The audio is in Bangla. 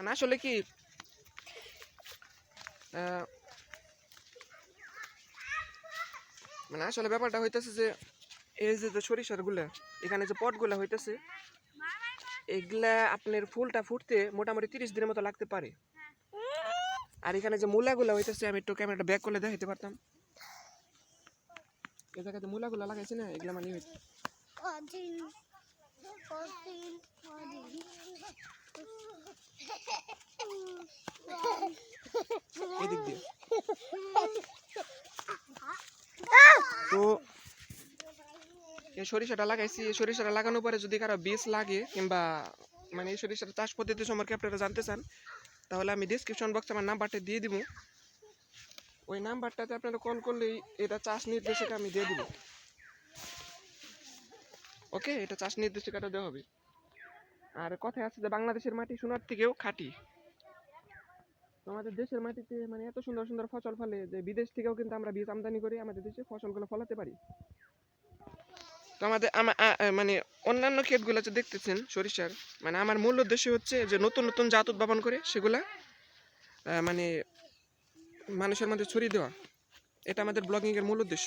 মানে আসলে কি মানে আসলে ব্যাপারটা হইতেছে যে, এই যে যে সরিষারগুলা, এখানে যে পটগুলা হইতেছে, এগুলা আপনার ফুলটা ফুটতে মোটামুটি তিরিশ দিনের মতো লাগতে পারে। আর এখানে যে মূলাগুলা হইতেছে, আমি একটু ক্যামেরাটা ব্যাক করলে দেখাইতে পারতাম। এই জায়গাতে মূলাগুলা লাগাইছে না, এগুলা মানে হইছে এদিক দিয়ে। তো এই সরিষাটা লাগাইছি। এই সরিষাটা লাগানোর পরে যদি কারও বীজ লাগে কিংবা মানে এই সরিষার চাষ পদ্ধতি সম্পর্কে আপনারা জানতে চান তাহলে আমি ডিসক্রিপশন বক্সে আমার নাম্বারটা দিয়ে দিব। ওই নাম্বারটাতে আপনারা কল করলেই এটা চাষ নির্দেশিকা আমি দিয়ে দিব। ওকে এটা চাষ নির্দেশিকাটা দেওয়া হবে। আর কথায় আছে যে বাংলাদেশের মাটি সোনার থেকেও খাঁটি। আমাদের দেশের মাটিতে মানে এত সুন্দর সুন্দর ফসল ফলে যে বিদেশ থেকেও কিন্তু আমরা বীজ আমদানি করে আমাদের দেশে ফসলগুলো ফলাতে পারি। তো আমাদের মানে অন্যান্য ক্ষেতগুলো যে দেখতেছেন সরিষার মানে আমার মূল উদ্দেশ্য হচ্ছে যে নতুন নতুন জাত উদ্ভাবন করে সেগুলা মানে মানুষের মধ্যে ছড়িয়ে দেওয়া। এটা আমাদের ব্লগিংয়ের মূল উদ্দেশ্য।